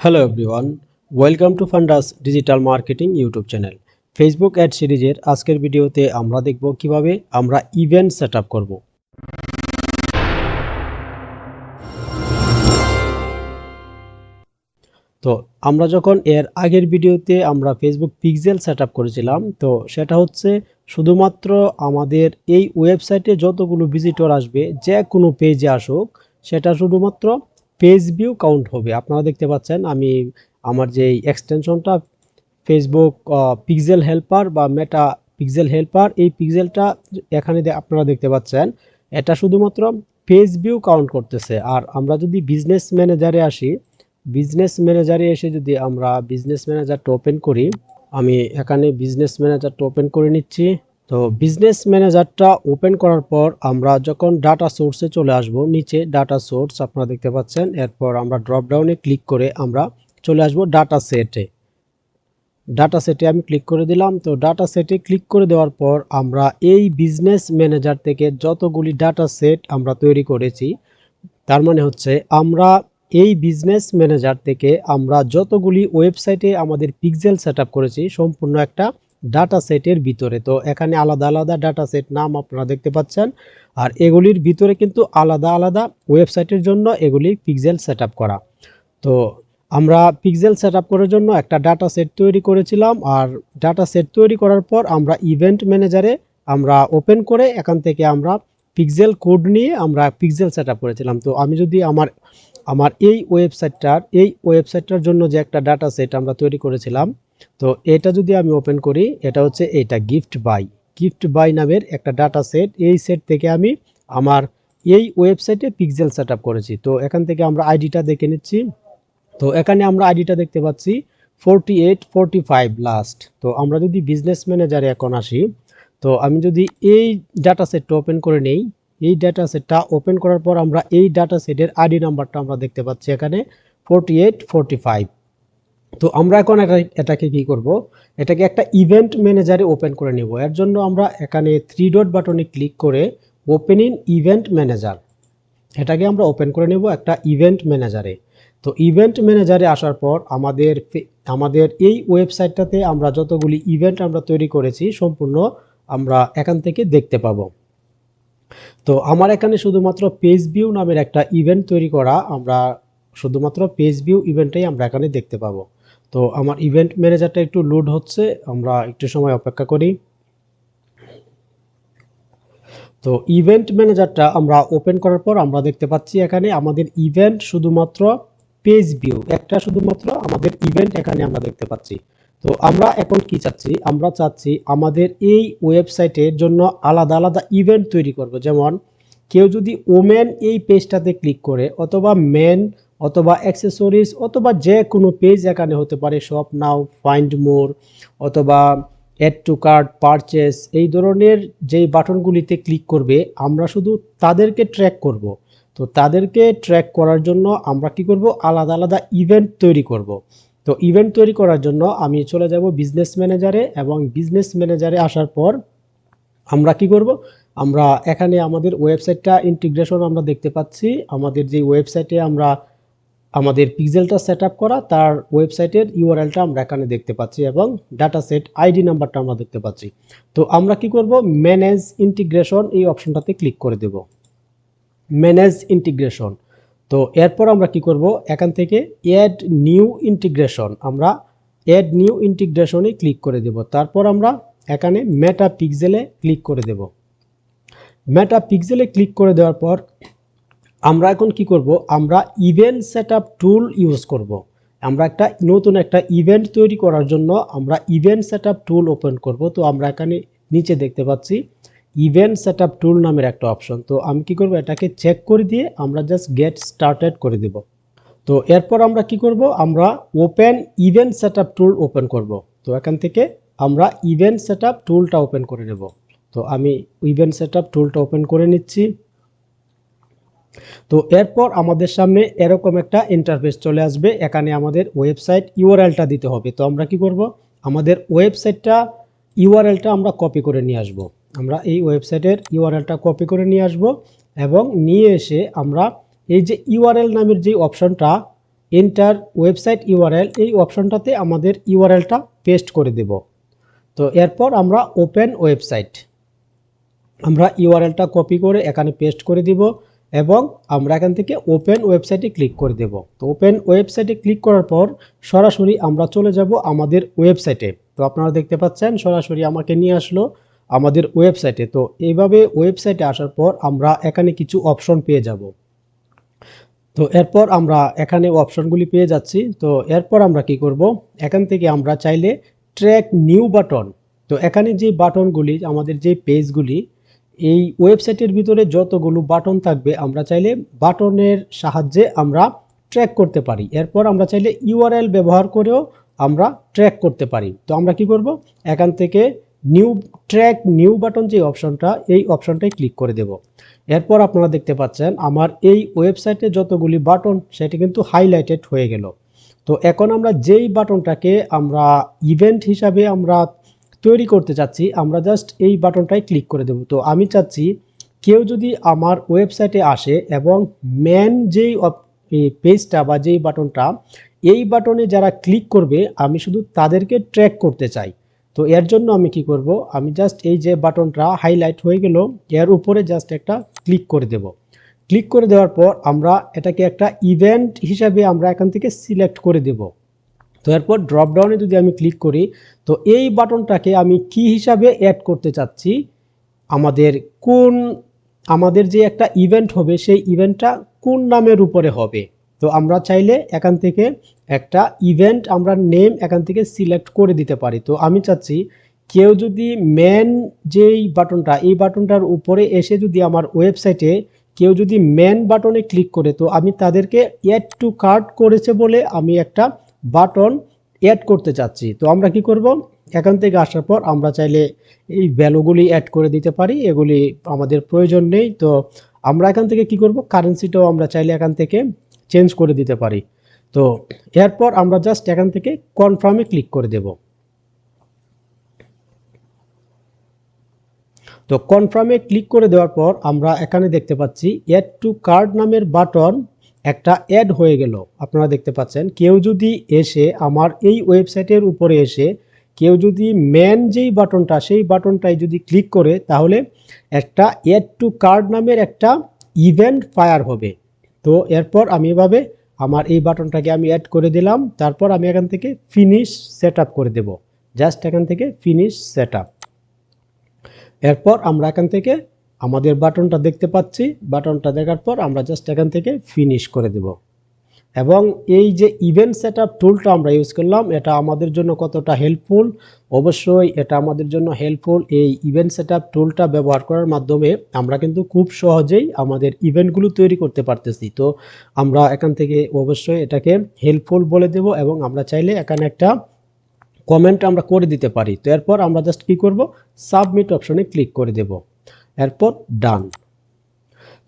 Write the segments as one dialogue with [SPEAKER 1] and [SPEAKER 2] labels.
[SPEAKER 1] Hello everyone welcome to Fundas digital marketing YouTube channel Facebook ad সিরিজের আজকের ভিডিওতে আমরা দেখব কীভাবে আমরা ইভেন্ট সেট আপ করব। তো আমরা যখন এর আগের ভিডিওতে আমরা ফেসবুক পিক্সেল সেট আপ করেছিলাম, তো সেটা হচ্ছে শুধুমাত্র আমাদের এই ওয়েবসাইটে যতগুলো ভিজিটর আসবে, যে কোনো পেজে আসুক, সেটা শুধুমাত্র পেজ ভিউ কাউন্ট হবে। আপনারা দেখতে পাচ্ছেন, আমি আমার যে এক্সটেনশনটা ফেসবুক পিক্সেল হেল্পার বা মেটা পিক্সেল হেল্পার এই পিক্সেলটা এখানে আপনারা দেখতে পাচ্ছেন, এটা শুধুমাত্র পেজ ভিউ কাউন্ট করতেছে। আর আমরা যদি বিজনেস ম্যানেজারে আসি বিজনেস ম্যানেজারে এসে যদি আমরা বিজনেস ম্যানেজারটা ওপেন করি, আমি এখানে বিজনেস ম্যানেজারটা ওপেন করে নিচ্ছি। তো বিজনেস ম্যানেজারটা ওপেন করার পর আমরা যখন ডাটা সোর্সে চলে আসব, নিচে ডাটা সোর্স আপনারা দেখতে পাচ্ছেন, এরপর আমরা ড্রপডাউনে ক্লিক করে আমরা চলে আসব ডাটা সেটে ডাটা সেটে আমি ক্লিক করে দিলাম, তো ডাটা সেটে ক্লিক করে দেওয়ার পর আমরা এই বিজনেস ম্যানেজার থেকে যতগুলি ডাটা সেট আমরা তৈরি করেছি, তার মানে হচ্ছে আমরা এই বিজনেস ম্যানেজার থেকে আমরা যতগুলি ওয়েবসাইটে আমাদের পিক্সেল সেট করেছি, সম্পূর্ণ একটা ডাটা সেটের ভিতরে। তো এখানে আলাদা আলাদা ডাটা সেট নাম আপনারা দেখতে পাচ্ছেন। আর এগুলির ভিতরে কিন্তু আলাদা আলাদা ওয়েবসাইটের জন্য এগুলি পিক্সেল সেট করা। তো আমরা পিক্সেল সেট করার জন্য একটা ডাটা সেট তৈরি করেছিলাম। আর ডাটা সেট তৈরি করার পর আমরা ইভেন্ট ম্যানেজারে আমরা ওপেন করে এখান থেকে আমরা পিক্সেল কোড নিয়ে আমরা পিক্সেল সেট করেছিলাম। তো আমি যদি আমার আমার এই ওয়েবসাইটটার এই ওয়েবসাইটটার জন্য যে একটা ডাটা সেট আমরা তৈরি করেছিলাম তো এটা যদি আমি ওপেন করি, এটা হচ্ছে এটা গিফট বাই গিফট বাই নামের একটা ডাটা সেট এই সেট থেকে আমি আমার এই ওয়েবসাইটে পিক্সেল সেট করেছি। তো এখান থেকে আমরা আইডিটা দেখে নিচ্ছি। তো এখানে আমরা আইডিটা দেখতে পাচ্ছি forty eight forty five last তো আমরা যদি বিজনেস ম্যানেজারে এখন আসি, তো আমি যদি এই ডাটা সেটটা ওপেন করে নেই, এই ডাটা সেটটা ওপেন করার পর আমরা এই ডাটা সেটের আইডি নাম্বারটা আমরা দেখতে পাচ্ছি এখানে ফোরটি এইট ফোরটি ফাইভ তো আমরা এখন এটা, এটাকে কি করব? এটাকে একটা ইভেন্ট ম্যানেজারে ওপেন করে নেব। এর জন্য আমরা এখানে থ্রি ডট বাটনে ক্লিক করে ওপেন ইন ইভেন্ট ম্যানেজার এটাকে আমরা ওপেন করে নেব একটা ইভেন্ট ম্যানেজারে তো ইভেন্ট ম্যানেজারে আসার পর আমাদের আমাদের এই ওয়েবসাইটটাতে আমরা যতগুলি ইভেন্ট আমরা তৈরি করেছি, সম্পূর্ণ আমরা এখান থেকে দেখতে পাবো। তো আমার এখানে শুধুমাত্র পেজ ভিউ নামের একটা ইভেন্ট তৈরি করা আমরা শুধুমাত্র পেজ ভিউ ইভেন্টটাই আমরা এখানে দেখতে পাবো। তো আমার ইভেন্ট ম্যানেজারটা একটু লোড হচ্ছে, আমরা একটু সময় অপেক্ষা করি। তো ইভেন্ট ম্যানেজারটা আমরা ওপেন করার পর আমরা দেখতে পাচ্ছি এখানে আমাদের ইভেন্ট শুধুমাত্র পেজ ভিউ একটা শুধুমাত্র আমাদের ইভেন্ট এখানে আমরা দেখতে পাচ্ছি। তো আমরা এখন কি চাচ্ছি? আমরা চাচ্ছি আমাদের এই ওয়েবসাইটের জন্য আলাদা আলাদা ইভেন্ট তৈরি করব। যেমন কেউ যদি ওমেন এই পেজটাতে ক্লিক করে অথবা মেন অথবা অ্যাক্সেসরিজ অথবা যে কোনো পেজ এখানে হতে পারে শপ নাও ফাইন্ড মোর অথবা অ্যাড টু কার্ট পারচেস এই ধরনের যেই বাটনগুলিতে ক্লিক করবে, আমরা শুধু তাদেরকে ট্র্যাক করব। তো তাদেরকে ট্র্যাক করার জন্য আমরা কি করব? আলাদা আলাদা ইভেন্ট তৈরি করব। তো ইভেন্ট তৈরি করার জন্য আমি চলে যাব বিজনেস ম্যানেজারে এবং বিজনেস ম্যানেজারে আসার পর আমরা কি করব? আমরা এখানে আমাদের ওয়েবসাইটটা ইন্টিগ্রেশন আমরা দেখতে পাচ্ছি। আমাদের যে ওয়েবসাইটে আমরা আমাদের পিক্সেলটা সেট করা, তার ওয়েবসাইটের ইউআরএলটা আমরা এখানে দেখতে পাচ্ছি এবং ডাটা সেট আইডি নাম্বারটা আমরা দেখতে পাচ্ছি। তো আমরা কি করব? ম্যানেজ ইন্টিগ্রেশন এই অপশনটাতে ক্লিক করে দেব। ম্যানেজ ইন্টিগ্রেশন তো এরপর আমরা কি করব? এখান থেকে অ্যাড নিউ ইন্টিগ্রেশন আমরা অ্যাড নিউ ইন্টিগ্রেশনে ক্লিক করে দেব। তারপর আমরা এখানে মেটা পিক্সেলে ক্লিক করে দেব। মেটা পিক্সেলে ক্লিক করে দেওয়ার পর আমরা এখন কি করব? আমরা ইভেন্ট সেট টুল ইউজ করব। আমরা একটা নতুন একটা ইভেন্ট তৈরি করার জন্য আমরা ইভেন্ট সেট টুল ওপেন করব। তো আমরা এখানে নিচে দেখতে পাচ্ছি ইভেন্ট সেট টুল নামের একটা অপশন তো আমি কি করব? এটাকে চেক করে দিয়ে আমরা জাস্ট গেট স্টার্টেড করে দেব। তো এরপর আমরা কি করব? আমরা open event set tool open করব। তো এখান থেকে আমরা ইভেন্ট সেট টুলটা ওপেন করে নেব। তো আমি ইভেন্ট সেট টুলটা ওপেন করে নিচ্ছি। তো এরপর আমাদের সামনে এরকম একটা ইন্টারফেস চলে আসবে। এখানে আমাদের ওয়েবসাইট ইউআরএলটা দিতে হবে। তো আমরা কি করব? আমাদের ওয়েবসাইটটা ইউআরএলটা আমরা কপি করে নিয়ে আসব। আমরা এই ওয়েবসাইটের ইউআরএলটা কপি করে নিয়ে আসব এবং নিয়ে এসে আমরা এই যে ইউআরএল নামের যে অপশনটা এন্টার ওয়েবসাইট ইউআরএল এই অপশনটাতে আমাদের ইউআরএলটা পেস্ট করে দেব। তো এরপর আমরা ওপেন ওয়েবসাইট আমরা ইউআরএলটা কপি করে এখানে পেস্ট করে দিব। এবং আমরা এখান থেকে ওপেন ওয়েবসাইটে ক্লিক করে দেব। তো ওপেন ওয়েবসাইটে ক্লিক করার পর সরাসরি আমরা চলে যাব আমাদের ওয়েবসাইটে তো আপনারা দেখতে পাচ্ছেন সরাসরি আমাকে নিয়ে আসলো আমাদের ওয়েবসাইটে তো এইভাবে ওয়েবসাইটে আসার পর আমরা এখানে কিছু অপশন পেয়ে যাব। তো এরপর আমরা এখানে অপশনগুলি পেয়ে যাচ্ছি। তো এরপর আমরা কি করব? এখান থেকে আমরা চাইলে ট্র্যাক নিউ বাটন তো এখানে যে বাটনগুলি আমাদের যে পেজগুলি এই ওয়েবসাইটের ভিতরে যতগুলো বাটন থাকবে, আমরা চাইলে বাটনের সাহায্যে আমরা ট্র্যাক করতে পারি। এরপর আমরা চাইলে ইউআরএল ব্যবহার করেও আমরা ট্র্যাক করতে পারি। তো আমরা কি করব? এখান থেকে নিউ ট্র্যাক নিউ বাটন যে অপশনটা এই অপশনটাই ক্লিক করে দেব। এরপর আপনারা দেখতে পাচ্ছেন, আমার এই ওয়েবসাইটে যতগুলি বাটন, সেটি কিন্তু হাইলাইটেড হয়ে গেল। তো এখন আমরা যেই বাটনটাকে আমরা ইভেন্ট হিসাবে আমরা তৈরি করতে চাচ্ছি, আমরা জাস্ট এই বাটনটাই ক্লিক করে দেব। তো আমি চাচ্ছি কেউ যদি আমার ওয়েবসাইটে আসে এবং মেন যেই পেজটা বা যেই বাটনটা, এই বাটনে যারা ক্লিক করবে, আমি শুধু তাদেরকে ট্র্যাক করতে চাই। তো এর জন্য আমি কি করব, আমি জাস্ট এই যে বাটনটা হাইলাইট হয়ে গেল, এর উপরে জাস্ট একটা ক্লিক করে দেব। ক্লিক করে দেওয়ার পর আমরা এটাকে একটা ইভেন্ট হিসাবে আমরা এখান থেকে সিলেক্ট করে দেব। তো এরপর ড্রপ ডাউনে যদি আমি ক্লিক করি, তো এই বাটনটাকে আমি কি হিসাবে অ্যাড করতে চাচ্ছি? আমাদের কোন, আমাদের যে একটা ইভেন্ট হবে, সেই ইভেন্টটা কোন নামের উপরে হবে? তো আমরা চাইলে এখান থেকে একটা ইভেন্ট আমরা নেম এখান থেকে সিলেক্ট করে দিতে পারি। তো আমি চাচ্ছি কেউ যদি মেন যেই বাটনটা এই বাটনটার উপরে এসে যদি আমার ওয়েবসাইটে কেউ যদি মেন বাটনে ক্লিক করে, তো আমি তাদেরকে অ্যাড টু কার্ট করেছে বলে আমি একটা বাটন অ্যাড করতে চাচ্ছি। তো আমরা কি করব? এখান থেকে আসার পর আমরা চাইলে এই ভ্যালুগুলি অ্যাড করে দিতে পারি। এগুলি আমাদের প্রয়োজন নেই। তো আমরা এখান থেকে কি করব? কারেন্সিটাও আমরা চাইলে এখান থেকে চেঞ্জ করে দিতে পারি। তো এরপর আমরা জাস্ট এখান থেকে কনফার্মে ক্লিক করে দেব। তো কনফার্মে ক্লিক করে দেওয়ার পর আমরা এখানে দেখতে পাচ্ছি অ্যাড টু কার্ড নামের বাটন একটা অ্যাড হয়ে গেল। আপনারা দেখতে পাচ্ছেন, কেউ যদি এসে আমার এই ওয়েবসাইটের উপরে এসে কেউ যদি ম্যান যেই বাটনটা সেই বাটনটাই যদি ক্লিক করে, তাহলে একটা অ্যাড টু কার্ড নামের একটা ইভেন্ট ফায়ার হবে। তো এরপর আমি এভাবে আমার এই বাটনটাকে আমি অ্যাড করে দিলাম, তারপর আমি এখান থেকে ফিনিশ সেট করে দেব। জাস্ট এখান থেকে ফিনিশ সেট এরপর আমরা এখান থেকে আমাদের বাটনটা দেখতে পাচ্ছি, বাটনটা দেখার পর আমরা জাস্ট এখান থেকে ফিনিশ করে দেব। এবং এই যে ইভেন্ট সেট আপ টুলটা আমরা ইউজ করলাম, এটা আমাদের জন্য কতটা হেল্পফুল অবশ্যই এটা আমাদের জন্য হেল্পফুল এই ইভেন্ট সেট আপ টুলটা ব্যবহার করার মাধ্যমে আমরা কিন্তু খুব সহজেই আমাদের ইভেন্টগুলো তৈরি করতে পারতেছি। তো আমরা এখান থেকে অবশ্যই এটাকে হেল্পফুল বলে দেব এবং আমরা চাইলে এখানে একটা কমেন্ট আমরা করে দিতে পারি। তো এরপর আমরা জাস্ট কী করব? সাবমিট অপশনে ক্লিক করে দেব। এরপর ডান।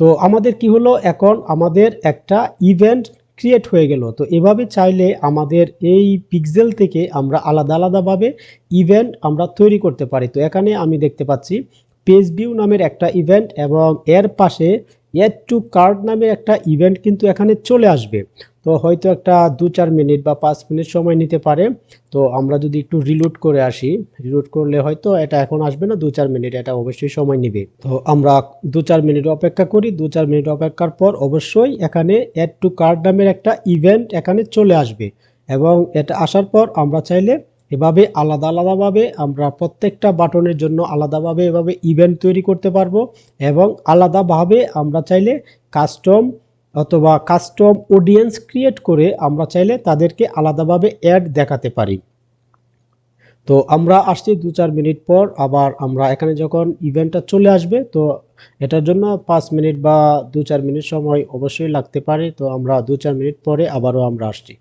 [SPEAKER 1] তো আমাদের কি হলো? এখন আমাদের একটা ইভেন্ট ক্রিয়েট হয়ে গেল। তো এভাবে চাইলে আমাদের এই পিক্সেল থেকে আমরা আলাদা আলাদাভাবে ইভেন্ট আমরা তৈরি করতে পারি। তো এখানে আমি দেখতে পাচ্ছি পেজ ভিউ নামের একটা ইভেন্ট এবং এর পাশে এড টু কার্ড নামের একটা ইভেন্ট কিন্তু এখানে চলে আসবে। তো হয়তো একটা দু চার মিনিট বা পাঁচ মিনিট সময় নিতে পারে। তো আমরা যদি একটু রিলোড করে আসি রিলোড করলে হয়তো এটা এখন আসবে না, দু চার মিনিট এটা অবশ্যই সময় নেবে। তো আমরা দু চার মিনিট অপেক্ষা করি, দু চার মিনিট অপেক্ষার পর অবশ্যই এখানে অ্যাড টু কার্ড নামের একটা ইভেন্ট এখানে চলে আসবে এবং এটা আসার পর আমরা চাইলে এভাবে আলাদা আলাদাভাবে আমরা প্রত্যেকটা বাটনের জন্য আলাদাভাবে এভাবে ইভেন্ট তৈরি করতে পারব এবং আলাদাভাবে আমরা চাইলে কাস্টম অথবা কাস্টম অডিয়েন্স ক্রিয়েট করে আমরা চাইলে তাদেরকে আলাদাভাবে অ্যাড দেখাতে পারি। তো আমরা আসছি দু চার মিনিট পর, আবার আমরা এখানে যখন ইভেন্টটা চলে আসবে, তো এটার জন্য পাঁচ মিনিট বা দু চার মিনিট সময় অবশ্যই লাগতে পারে। তো আমরা দু চার মিনিট পরে আবারও আমরা আসছি।